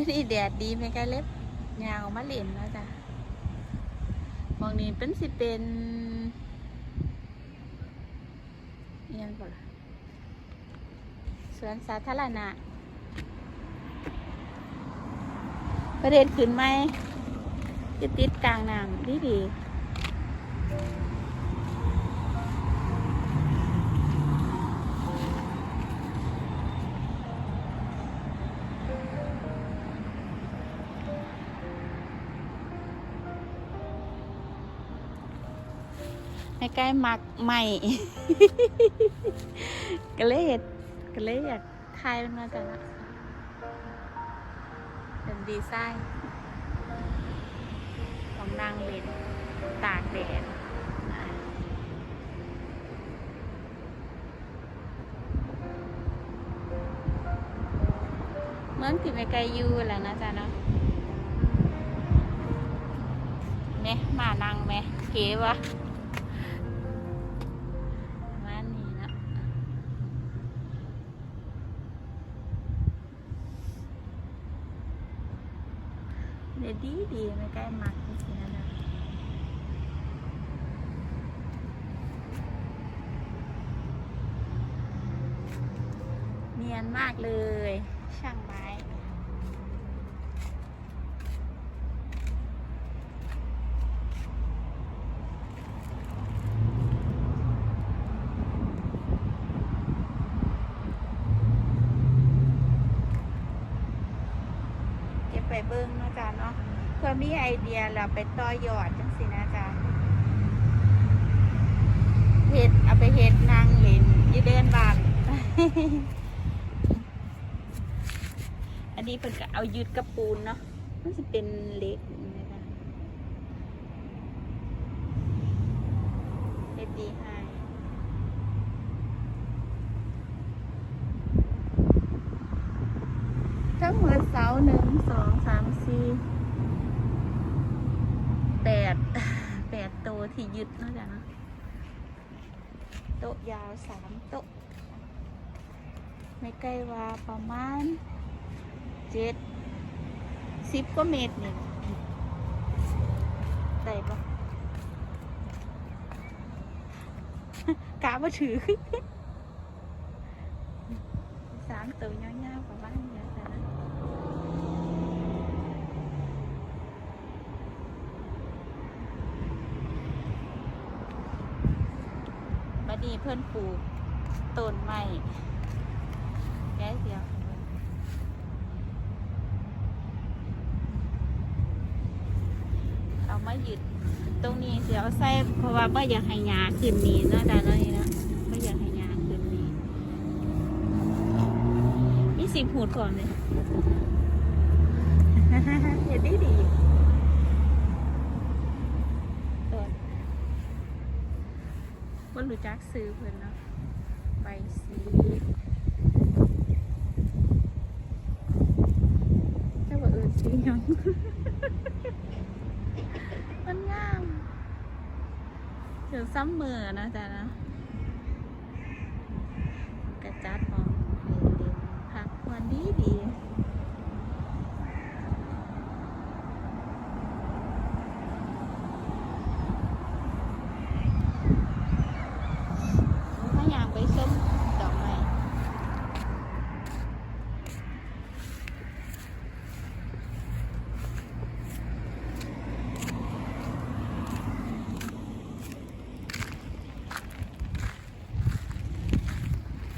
มื่อนี้แดดดีไหมกะเล็บยางออกมะเล่นแล้วจ้ะมองนี้เป็นสิเป็นเอียนบ่ล่ะสวนสาธารณะ ประเด็นขึ้นไหมจะติดกลางน้ำดีดี ให้ใกล้มักใหม่ ก็เลยเห็ดก็เลยอยากทายมันมาจากละเป็นดีไซน์ของนางเลนตากแดดเหมือนที่ไม่ไกลยูแหล้วนะจ๊ะเนาะแม่มานั่งแม่เก๋วะ เดี๋ยวดีดีไม่ใกล้มักจริงๆนะจ๊ะเนียนมากเลย ช่างไม้เก็บไปเบิ้ง เพื่อมีไอเดียเราไปต่อยอดจังสินะจ๊ะเฮ็ดเอาไปเฮ็ดนางเล่นยี่เดินบานอันนี้เพิ่นก็เอายึดกระปูนเนาะมันจะเป็นเล็กนะคะเฮ็ดดีให้ทั้งหมดเสาหนึ่งสองสามสี่ แปดแปดโตที่ยึดนาะจ๊ะนะโต๊ะยาวสามโต๊ะไม่ใกล้ว่าประมาณเจ็ดสิบกว่าเมตรนี่ได้ปะกะมาถือสามตัวยาวๆประมาณนี้แต่นะบัด นี้เพื่อนปลูกต้นไม้แก้เสียเอามาหยุดตรงนี้เสียวใส่เพราะว่าไม่อยากให้ยาขึ้นนี้เนาะดาเนาะนี่นะไม่อยากให้ยาขึ้นนี้มีสิบหูดก่อนเลยเห็นดีดีต้น ว่ารู้จักซื้อเพิ่นเนาะใบสีเจ้าว่าเออสียังมันงามเดี๋ยวซ้ำมือนะจ๊ะนะกระจัดมองเล่นๆพักวันดีดีถ้าอยากไปส้มดอกไม้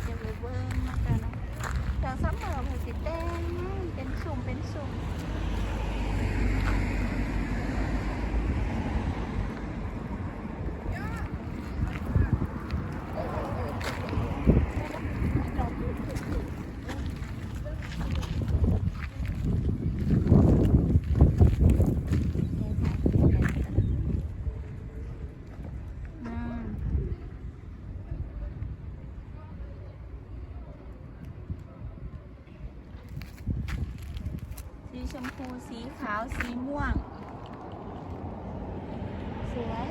เดี๋ยวไปเบิ้งมากันเนาะทางซัม เมอร์มันสิแดงเป็นสุ่มเป็นสุ่มอ่า สีชมพู สี ขาวสีม่วง สวย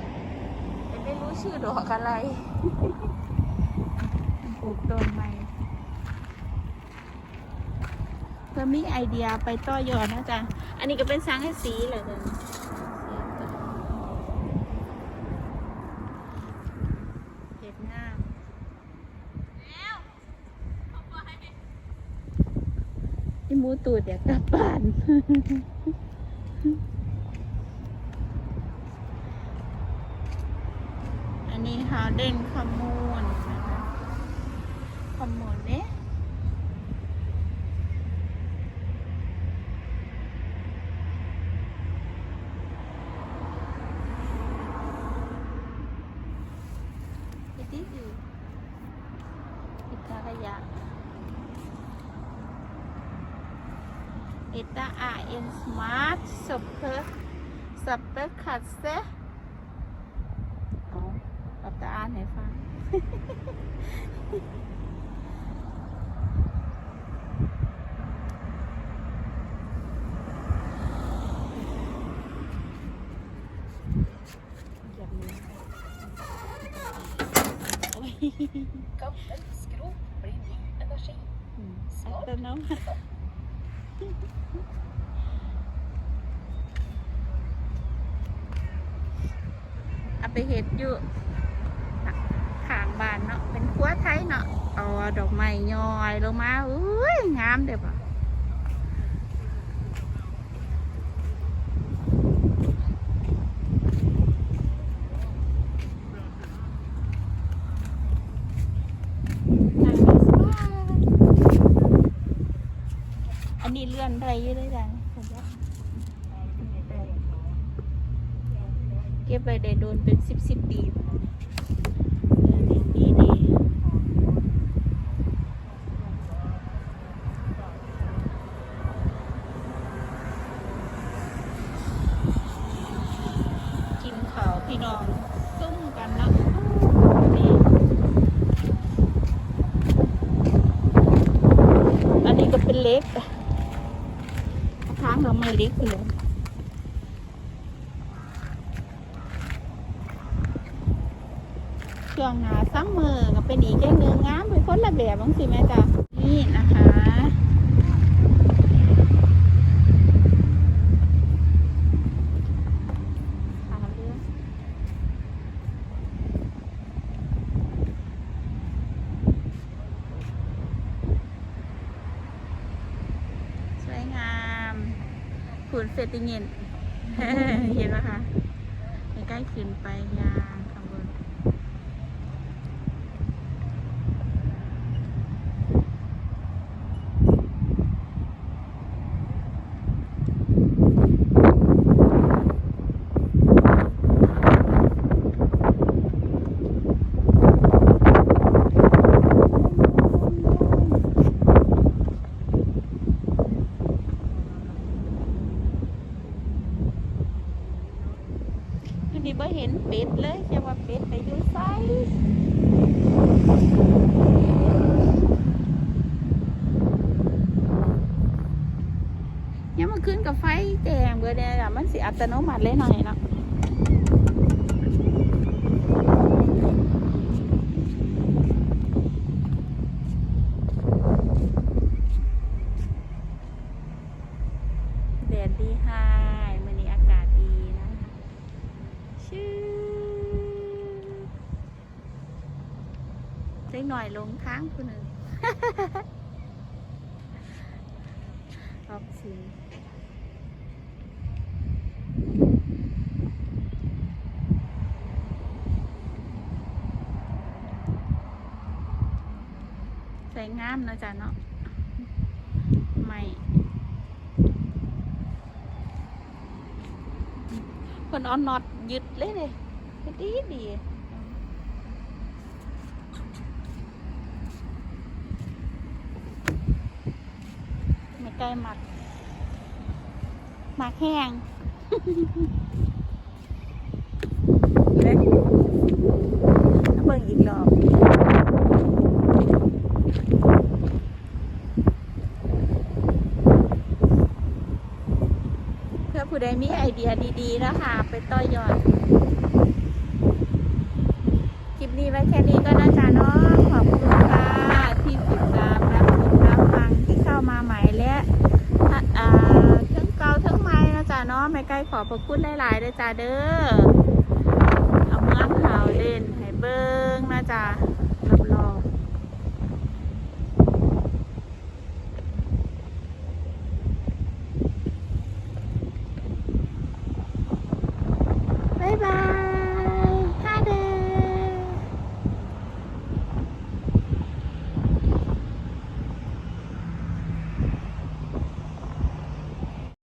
แต่ไม่รู้ชื่อดอกอะไรปลูกต้นใหม่เพื่อมีไอเดียไปต่อยอดนะจ๊ะ อันนี้ก็เป็นสังให้สีเหลยจ้ะเห็ดงาม นี่มูตูดเดี๋ยวกลับบ้านอันนี้ฮาเดนขมูนนะคะขมูนเนี่ยไปที่อื่นอิตาขยะอิตาอาเอ็นสมาร์ทสเปอร์สเปอร์คัสเซ เอากับตาอ่า นให้ฟังแบบนี้โอ้ย Koppel, skrot, blir ny energi. อืมอัตโนมัติ เอาไปเห็ดอยู่ข้างบ้านเนาะเป็นขั้วไทยเนาะเอาดอกไม้ย้อยลงมาอุ้ยงามเด้อปะนั่งได้สบายอั นนี้เลื่อได้อยี่ด้วยกันเก็บไปได้โดนเป็นสิบสิบปีดีดีกินข้าวพี่น้องซุ่มกันเนาะอันนี้ก็เป็นเล็ก ทางเราไม่เล็กเลยช่วงหนาซัมเมอร์ก็เป็นอีกแก่งหนึ่งงามเป็นคนละแบบบางสิแม่จ้ะหาเรื่องสวยงามขุ นเซติเงินเห็นไหมคะใกล้ขึ้นไปยา บ่เห็นเป็ดเลยจะว่าเป็ดไปอยู่ไซยังมาขึ้นกับไฟแดงเบอร์แดงอะมันสิอัตโนมัติเลยหน่อยเนาะแดดดีไฮมื้อนี้อากาศดีนะคะ ชื่อเล็กหน่อยลงค้างคุณหนึ่งออกสินใส่งามนะจ๊ะเนาะไม่คนออนน็อตยึดเลยเลยดีดี ไม่ใกล้หมัก หมักแห้งเด้เอาเบิ่งอีกรอบเพื่อผู้ใดมีไอเดียดีๆนะคะไปต่อยอด คลิปนี้ไว้แค่นี้ก็น่าจะเนาะขอบคุณค่ะ ที่ติดตามรับชมรับฟังที่เข้ามาใหม่และ พระคุณหลายๆเด้จ้าเด้อเอาเมือขาวเล่นให้เบิ้งนะจ้า